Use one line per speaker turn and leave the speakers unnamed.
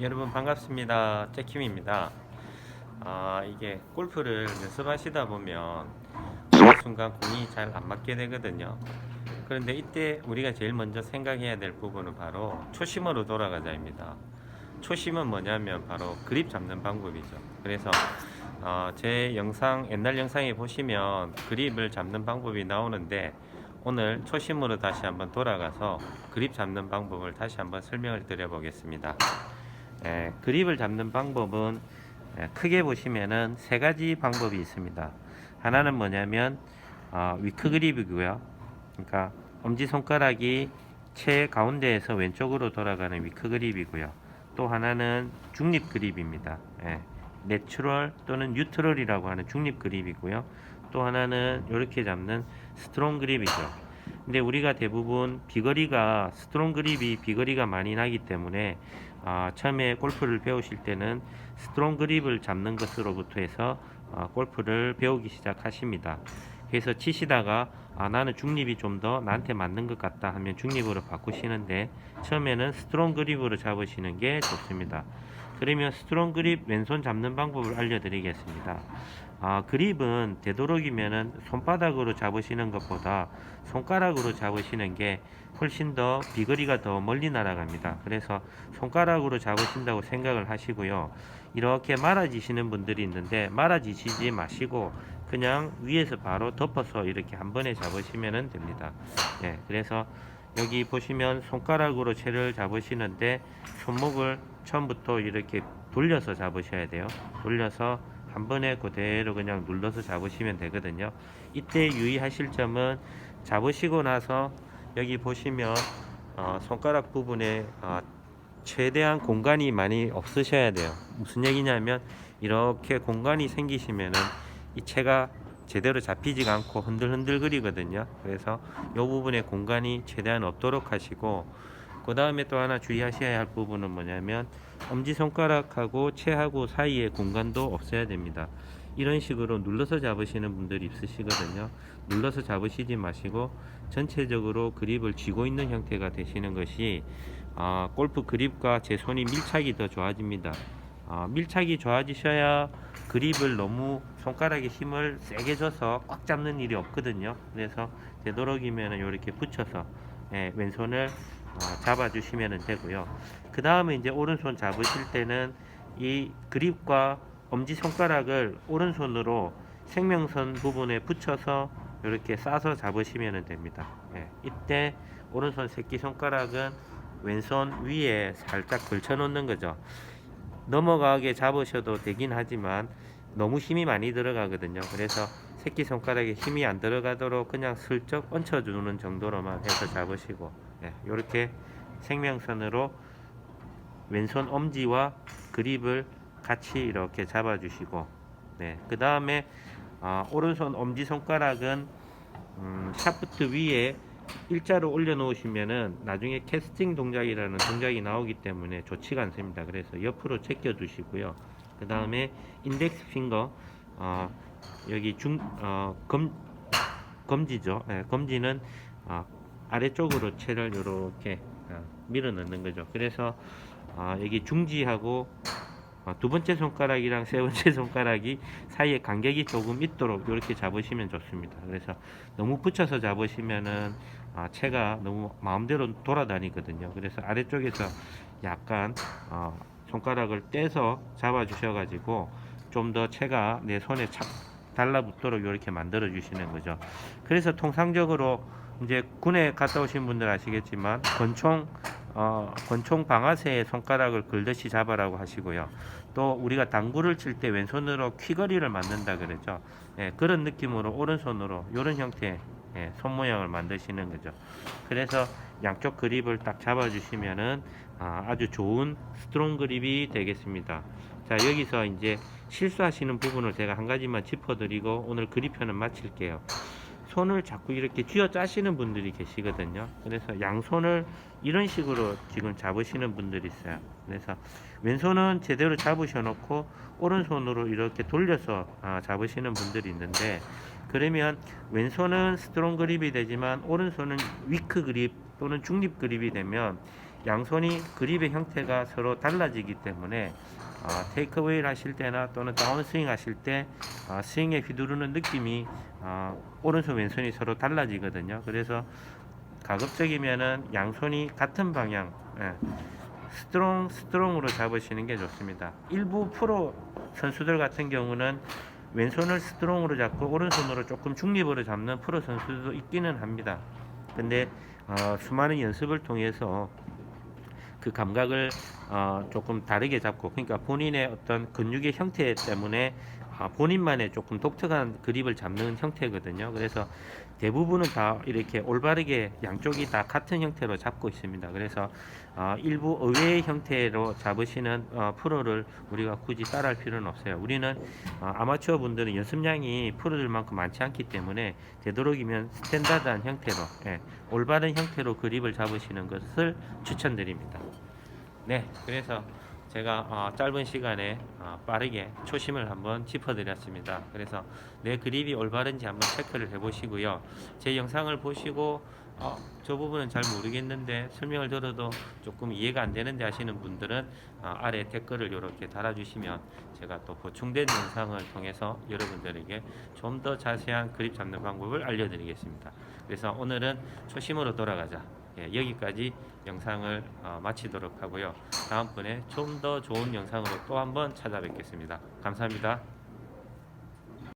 여러분 반갑습니다. 잭킴입니다. 아, 이게 골프를 연습하시다 보면 어느 순간 공이 잘 안 맞게 되거든요. 그런데 이때 우리가 제일 먼저 생각해야 될 부분은 바로 초심으로 돌아가자입니다. 초심은 뭐냐면 바로 그립 잡는 방법이죠. 그래서 어, 제 영상 옛날 영상에 보시면 그립을 잡는 방법이 나오는데 오늘 초심으로 다시 한번 돌아가서 그립 잡는 방법을 다시 한번 설명을 드려 보겠습니다. 에, 그립을 잡는 방법은 에, 크게 보시면은 세 가지 방법이 있습니다. 하나는 뭐냐면 어, 위크 그립이고요. 그러니까 엄지 손가락이 채 가운데에서 왼쪽으로 돌아가는 위크 그립이고요. 또 하나는 중립 그립입니다. 예, 내추럴 또는 뉴트럴이라고 하는 중립 그립이고요. 또 하나는 이렇게 잡는 스트롱 그립이죠. 근데 우리가 대부분 비거리가 스트롱 그립이 비거리가 많이 나기 때문에 아, 처음에 골프를 배우실 때는 스트롱 그립을 잡는 것으로부터 해서 아, 골프를 배우기 시작하십니다. 그래서 치시다가 아, 나는 중립이 좀 더 나한테 맞는 것 같다 하면 중립으로 바꾸시는데 처음에는 스트롱 그립으로 잡으시는 게 좋습니다. 그러면 스트롱 그립 왼손 잡는 방법을 알려드리겠습니다. 아, 그립은 되도록이면은 손바닥으로 잡으시는 것보다 손가락으로 잡으시는 게 훨씬 더 비거리가 더 멀리 날아갑니다. 그래서 손가락으로 잡으신다고 생각을 하시고요. 이렇게 말아지시는 분들이 있는데 말아지시지 마시고 그냥 위에서 바로 덮어서 이렇게 한 번에 잡으시면 됩니다. 예, 그래서 여기 보시면 손가락으로 채를 잡으시는데 손목을 처음부터 이렇게 돌려서 잡으셔야 돼요. 돌려서 한 번에 그대로 그냥 눌러서 잡으시면 되거든요. 이때 유의하실 점은 잡으시고 나서 여기 보시면 어, 손가락 부분에 어, 최대한 공간이 많이 없으셔야 돼요. 무슨 얘기냐면 이렇게 공간이 생기시면은 이 채가 제대로 잡히지가 않고 흔들흔들거리거든요. 그래서 이 부분에 공간이 최대한 없도록 하시고 그 다음에 또 하나 주의하셔야 할 부분은 뭐냐면 엄지 손가락하고 채하고 사이에 공간도 없어야 됩니다. 이런 식으로 눌러서 잡으시는 분들이 있으시거든요. 눌러서 잡으시지 마시고 전체적으로 그립을 쥐고 있는 형태가 되시는 것이 아, 골프 그립과 제 손이 밀착이 더 좋아집니다. 아, 밀착이 좋아지셔야 그립을 너무 손가락에 힘을 세게 줘서 꽉 잡는 일이 없거든요. 그래서 되도록이면 이렇게 붙여서 예, 왼손을 어, 잡아 주시면 되고요. 그 다음에 이제 오른손 잡으실 때는 이 그립과 엄지 손가락을 오른손으로 생명선 부분에 붙여서 이렇게 싸서 잡으시면 됩니다. 예, 이때 오른손 새끼 손가락은 왼손 위에 살짝 걸쳐 놓는 거죠. 넘어가게 잡으셔도 되긴 하지만 너무 힘이 많이 들어가거든요. 그래서 새끼 손가락에 힘이 안 들어가도록 그냥 슬쩍 얹혀주는 정도로만 해서 잡으시고 이렇게 생명선으로 왼손 엄지와 그립을 같이 이렇게 잡아주시고 네, 그 다음에 아, 오른손 엄지 손가락은 음, 샤프트 위에 일자로 올려 놓으시면은 나중에 캐스팅 동작이라는 동작이 나오기 때문에 좋지가 않습니다. 그래서 옆으로 제껴 두시고요. 그 다음에 인덱스 핑거 어, 여기 중 어, 검, 검지죠. 예, 검지는 어, 아래쪽으로 채를 이렇게 어, 밀어 넣는 거죠. 그래서 어, 여기 중지하고 어, 두 번째 손가락이랑 세 번째 손가락이 사이에 간격이 조금 있도록 이렇게 잡으시면 좋습니다. 그래서 너무 붙여서 잡으시면은 아, 채가 너무 마음대로 돌아다니거든요. 그래서 아래쪽에서 약간 어, 손가락을 떼서 잡아 주셔가지고 좀 더 채가 내 손에 착 달라붙도록 이렇게 만들어 주시는 거죠. 그래서 통상적으로 이제 군에 갔다 오신 분들 아시겠지만 권총 어, 권총 방아쇠에 손가락을 걸듯이 잡아라고 하시고요. 또 우리가 당구를 칠 때 왼손으로 퀴거리를 만든다 그러죠. 예, 그런 느낌으로 오른손으로 이런 형태의 예, 손 모양을 만드시는 거죠. 그래서 양쪽 그립을 딱 잡아주시면은 아, 아주 좋은 스트롱 그립이 되겠습니다. 자 여기서 이제 실수하시는 부분을 제가 한 가지만 짚어드리고 오늘 그립편은 마칠게요. 손을 자꾸 이렇게 쥐어 짜시는 분들이 계시거든요. 그래서 양손을 이런 식으로 지금 잡으시는 분들이 있어요. 그래서 왼손은 제대로 잡으셔 놓고 오른손으로 이렇게 돌려서 아, 잡으시는 분들이 있는데 그러면 왼손은 스트롱 그립이 되지만 오른손은 위크 그립 또는 중립 그립이 되면 양손이 그립의 형태가 서로 달라지기 때문에 아, 테이크어웨이를 하실 때나 또는 다운스윙 하실 때 아, 스윙에 휘두르는 느낌이 아, 오른손 왼손이 서로 달라지거든요. 그래서 가급적이면은 양손이 같은 방향 예, 스트롱 스트롱으로 잡으시는 게 좋습니다. 일부 프로 선수들 같은 경우는 왼손을 스트롱으로 잡고 오른손으로 조금 중립으로 잡는 프로 선수도 있기는 합니다. 근데 어, 수많은 연습을 통해서 그 감각을 어, 조금 다르게 잡고 그러니까 본인의 어떤 근육의 형태 때문에 아, 본인만의 조금 독특한 그립을 잡는 형태거든요. 그래서 대부분은 다 이렇게 올바르게 양쪽이 다 같은 형태로 잡고 있습니다. 그래서 어, 일부 의외의 형태로 잡으시는 어, 프로를 우리가 굳이 따라할 필요는 없어요. 우리는 어, 아마추어 분들은 연습량이 프로들만큼 많지 않기 때문에 되도록이면 스탠다드한 형태로 예, 올바른 형태로 그립을 잡으시는 것을 추천드립니다. 네, 그래서 제가 어, 짧은 시간에 어, 빠르게 초심을 한번 짚어드렸습니다. 그래서 내 그립이 올바른지 한번 체크를 해보시고요. 제 영상을 보시고 어, 저 부분은 잘 모르겠는데 설명을 들어도 조금 이해가 안 되는데 하시는 분들은 어, 아래 댓글을 이렇게 달아주시면 제가 또 보충된 영상을 통해서 여러분들에게 좀 더 자세한 그립 잡는 방법을 알려드리겠습니다. 그래서 오늘은 초심으로 돌아가자. 예, 여기까지 영상을 어, 마치도록 하고요. 다음번에 좀 더 좋은 영상으로 또 한번 찾아뵙겠습니다. 감사합니다.